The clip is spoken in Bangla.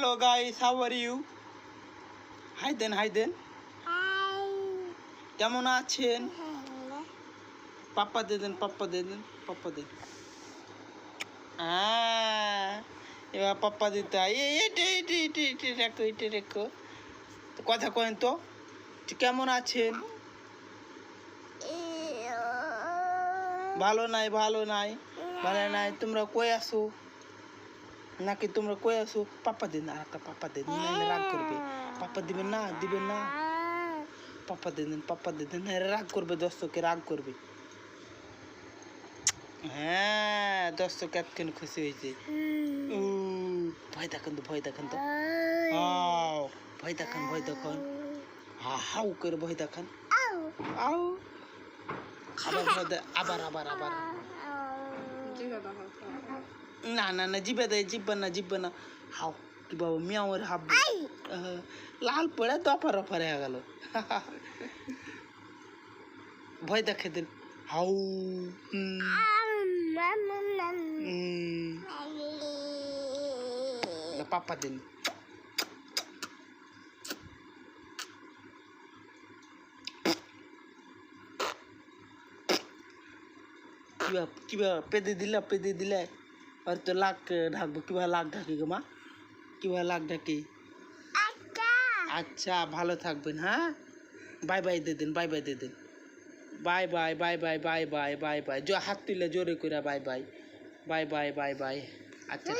hello guys. How are you? Hi then hi then. কেমন আছেন? পাপ্পা দিয়ে দেন পাপ্পা দিয়ে দেন পাপ্পা দিয়ে হ্যাঁ, এবার পাপ্পা দিতে রেখো এটা রেখো। তো কথা কেন তো। কেমন আছেন? ভালো নাই ভালো নাই। ভালো নাই। তোমরা কই আছো? নাকি তোমরা কই আসো পাপ্পা দিন আর একটা পাপ্পা দিন রাগ করবে। পাপ্পা দিবেন না দিবেন না। দিয়ে দেন পাপ্পা দিয়ে দেন নাহলে রাগ করবে দর্শকে রাগ করবে। হ্যাঁ দর্শক এতক্ষণ খুশি হয়েছে। ভয় দেখান তো ভয় দেখান তো। ভয় দেখান ভয় দেখান। হা হাউ করে ভয় দেখান। আও আবার আবার আবার আবার। না না না জিবে দেয় জিব্বা না জিব্বা না হাও কি বাবা মিয়াওয়ের হাব লাল পড়ে দফা রফা হয়ে গেল ভয় দেখে দিন হাউ পাপ্পা দিন কিবা কিবা পেদে দিলে পেদে দিলে আর লাগ ঢাকবো কিবা লাখ ঢাকি গো মা? কীভাবে লাখ ঢাকি? আচ্ছা। ভালো থাকবেন হ্যাঁ? বাই বাই দিয়ে দিন বাই বাই দিয়ে দিন। Bye bye bye bye bye bye bye bye. জো হাত তুলে জোরে করে bye bye. Bye bye bye bye. আচ্ছা